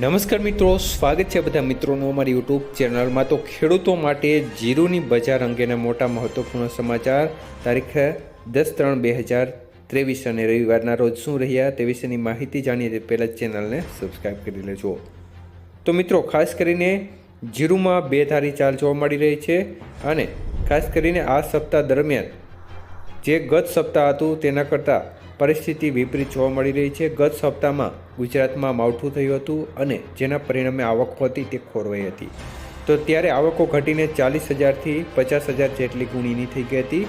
નમસ્કાર મિત્રો, સ્વાગત છે બધા મિત્રોનું અમારી યુટ્યુબ ચેનલમાં. તો ખેડૂતો માટે જીરુની બજાર અંગેના મોટા મહત્વપૂર્ણ સમાચાર. તારીખ દસ ત્રણ બે હજાર ત્રેવીસ અને રવિવારના રોજ શું રહ્યા તે વિશેની માહિતી જાણીએ પહેલાં ચેનલને સબસ્ક્રાઈબ કરી લેજો. તો મિત્રો, ખાસ કરીને જીરુમાં બે ધારી ચાલ જોવા મળી રહી છે અને ખાસ કરીને આ સપ્તાહ દરમિયાન જે ગત સપ્તાહ હતું તેના કરતાં પરિસ્થિતિ વિપરીત જોવા મળી રહી છે. ગત સપ્તાહમાં ગુજરાતમાં માવઠું થયું હતું અને જેના પરિણામે આવકો હતી તે ખોરવાઈ હતી. તો ત્યારે આવકો ઘટીને ચાલીસ હજારથી પચાસ હજાર જેટલી ગુણીની થઈ ગઈ હતી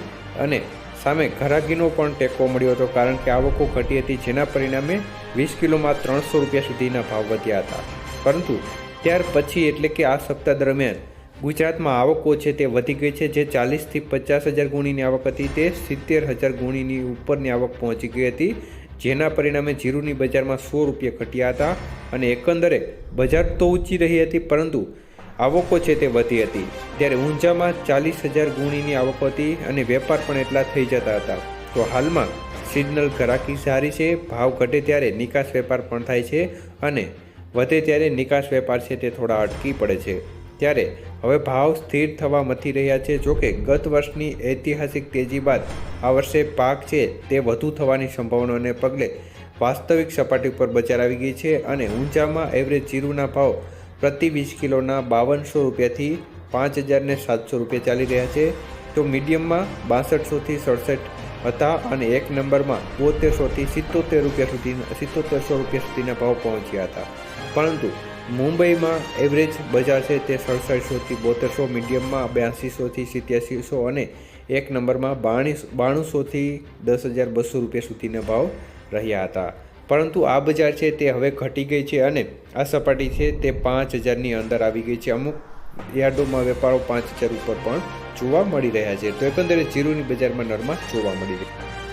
અને સામે ઘરાગીનો પણ ટેકો મળ્યો હતો કારણ કે આવકો ઘટી હતી જેના પરિણામે વીસ કિલોમાં ત્રણસો રૂપિયા સુધીના ભાવ વધ્યા હતા. પરંતુ ત્યાર પછી એટલે કે આ સપ્તાહ દરમિયાન ગુજરાતમાં આવકો છે તે વધી ગઈ છે, જે ચાલીસથી પચાસ હજાર ગુણીની આવક હતી તે સિત્તેર હજાર ગુણીની ઉપરની આવક પહોંચી ગઈ હતી, જેના પરિણામે જીરુની બજારમાં સો રૂપિયા ઘટ્યા હતા અને એકંદરે બજાર તો ઊંચી રહી હતી, પરંતુ આવકો છે તે વધી હતી. ત્યારે ઊંઝામાં ચાલીસ હજાર ગુણીની આવક હતી અને વેપાર પણ એટલા થઈ જતા હતા. તો હાલમાં સિગ્નલ ઘરાકી સારી છે, ભાવ ઘટે ત્યારે નિકાસ વેપાર પણ થાય છે અને વધે ત્યારે નિકાસ વેપાર છે તે થોડા અટકી પડે છે. ત્યારે હવે ભાવ સ્થિર થવા મથી રહ્યા છે. જોકે ગત વર્ષની ઐતિહાસિક તેજી બાદ આ વર્ષે પાક છે તે વધુ થવાની સંભાવનાને પગલે વાસ્તવિક સપાટી પર બજાર આવી ગઈ છે અને ઊંચામાં એવરેજ જીરુના ભાવ પ્રતિ વીસ કિલોના બાવનસો રૂપિયાથી પાંચ હજારને સાતસો રૂપિયા ચાલી રહ્યા છે. તો મીડિયમમાં બાસઠસોથી સડસઠ હતા અને એક નંબરમાં બોતેરસોથી સિત્તોતેર રૂપિયા સુધી સિત્તોતેરસો રૂપિયા સુધીના ભાવ પહોંચ્યા હતા. પરંતુ મુંબઈમાં એવરેજ બજાર છે તે સડસઠસોથી બોતેરસો, મીડિયમમાં બ્યાસીસોથી સિત્યાસીસો અને એક નંબરમાં બાણીસ, બાણુંસોથી દસ હજાર બસો રૂપિયા સુધીના ભાવ રહ્યા હતા. પરંતુ આ બજાર છે તે હવે ઘટી ગઈ છે અને આ સપાટી છે તે પાંચ હજારની અંદર આવી ગઈ છે. અમુક યાર્ડોમાં વેપારો પાંચ હજાર ઉપર પણ જોવા મળી રહ્યા છે. તો એકંદરે જીરુની બજારમાં નરમાશ જોવા મળી રહી.